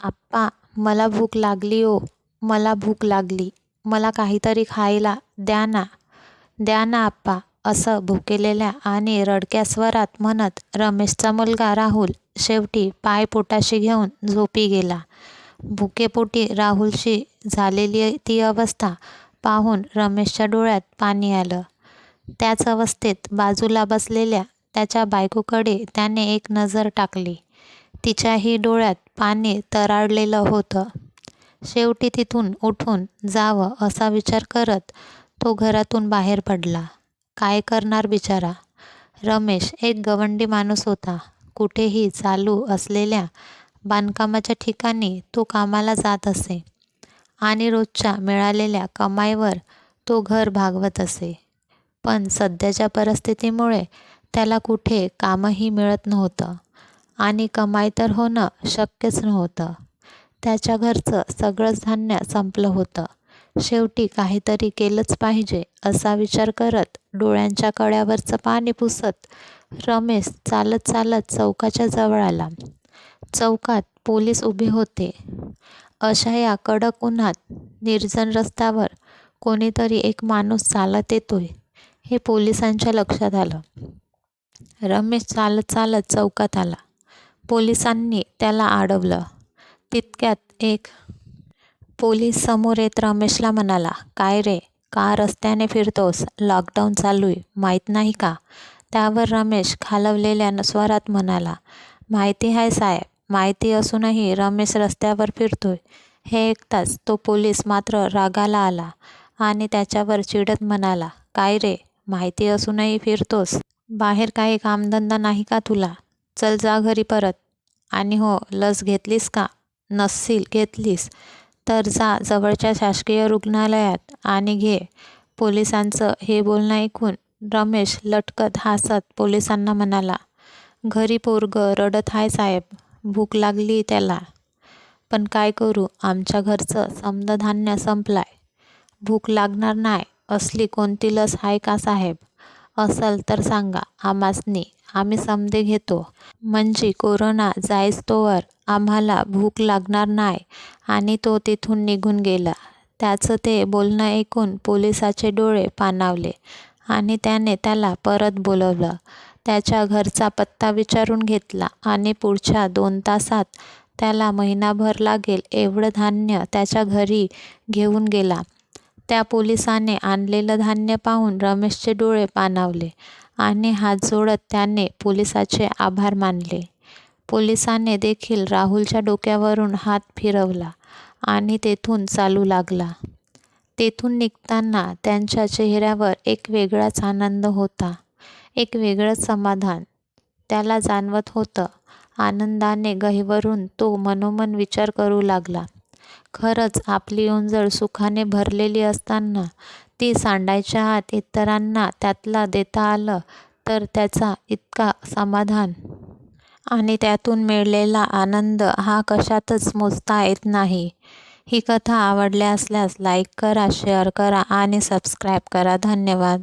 आप्पा मला भूक लागली ओ. मला भूक लागली. मला काहीतरी खायला द्या ना. द्या ना आप्पा असं भुकेलेल्या आणि रडक्या स्वरात म्हणत रमेशचा मुलगा राहुल शेवटी पाय पोटाशी घेऊन झोपी गेला. भुकेपोटी राहुलशी झालेली ती अवस्था पाहून रमेशच्या डोळ्यात पाणी आलं. त्याच अवस्थेत बाजूला बसलेल्या त्याच्या बायकोकडे त्याने एक नजर टाकली. तिच्याही डोळ्यात पाणी तरारलेलं होतं. शेवटी तिथून उठून जावं असा विचार करत तो घरातून बाहेर पडला. काय करणार बिचारा? रमेश एक गवंडी माणूस होता. कुठेही चालू असलेल्या बांधकामाच्या ठिकाणी तो कामाला जात असे आणि रोजच्या मिळालेल्या कमाईवर तो घर भागवत असे. पण सध्याच्या परिस्थितीमुळे त्याला कुठे कामही मिळत नव्हतं. आणि कमाई तर होणं शक्यच नव्हतं. त्याच्या घरचं सगळंच धान्य संपलं होतं. शेवटी काहीतरी केलंच पाहिजे असा विचार करत डोळ्यांच्या कड्यावरचं पाणी पुसत रमेश चालत चालत चौकाच्या जवळ आला. चौकात पोलीस उभे होते. अशा या कडक उन्हात निर्जन रस्त्यावर कोणीतरी एक माणूस चालत येतोय हे पोलिसांच्या लक्षात आलं. रमेश चालत चालत चौकात आला. पोलिसांनी त्याला अडवलं. तितक्यात एक पोलीस समोर येत रमेशला म्हणाला काय रे का रस्त्याने फिरतोस? लॉकडाऊन चालू आहे माहीत नाही का? त्यावर रमेश खालवलेल्या स्वरात म्हणाला माहिती आहे साहेब माहिती असूनही रमेश रस्त्यावर फिरतोय. हे ऐकताच तो पोलीस मात्र रागाला आला आणि त्याच्यावर चिडत म्हणाला काय रे माहिती असूनही फिरतोस? बाहेर काही कामधंदा नाही का तुला? चल जा घरी परत. आणि हो लस घेतलीस का? नसशील घेतलीस. तर जा जवळच्या शासकीय रुग्णालयात आणि घे. पोलिसांचं हे बोलणं ऐकून रमेश लटकत हसत पोलिसांना म्हणाला घरी पोरगं रडत आहे साहेब भूक लागली त्याला. पण काय करू आमच्या घरचं समदं संपलाय. भूक लागणार नाही असली कोणती लस आहे का साहेब? असल तर सांगा आमासनी आम्ही समदे घेतो. म्हणजे कोरोना जाईस्तोवर आम्हाला भूक लागणार नाही आणि तो तिथून निघून गेला. त्याचं ते बोलणं ऐकून पोलिसाचे डोळे पाणावले आणि त्याने त्याला परत बोलवलं. त्याच्या घरचा पत्ता विचारून घेतला आणि पुढच्या दोन तासात त्याला महिनाभर लागेल एवढं धान्य त्याच्या घरी घेऊन गेला. त्या पोलिसाने आणलेलं धान्य पाहून रमेशचे डोळे पाणावले. आणि हात जोडत त्याने पोलिसाचे आभार मानले. पोलिसाने देखील राहुलच्या डोक्यावरून हात फिरवला आणि तेथून चालू लागला. तेथून निघताना त्यांच्या चेहऱ्यावर एक वेगळाच आनंद होता एक वेगळंच समाधान. त्याला जाणवत होतं आनंदाने गहिवरून तो मनोमन विचार करू लागला. खरंच आपली ओंजळ सुखाने भरलेली असताना ती सांडायच्या आत इतरांना त्यातला देता आलं तर त्याचा इतका समाधान. आणि त्यातून मिळलेला आनंद हा कशातच मोजता येत नाही. ही कथा आवडल्या असल्यास लाईक करा शेअर करा आणि सबस्क्राईब करा. धन्यवाद.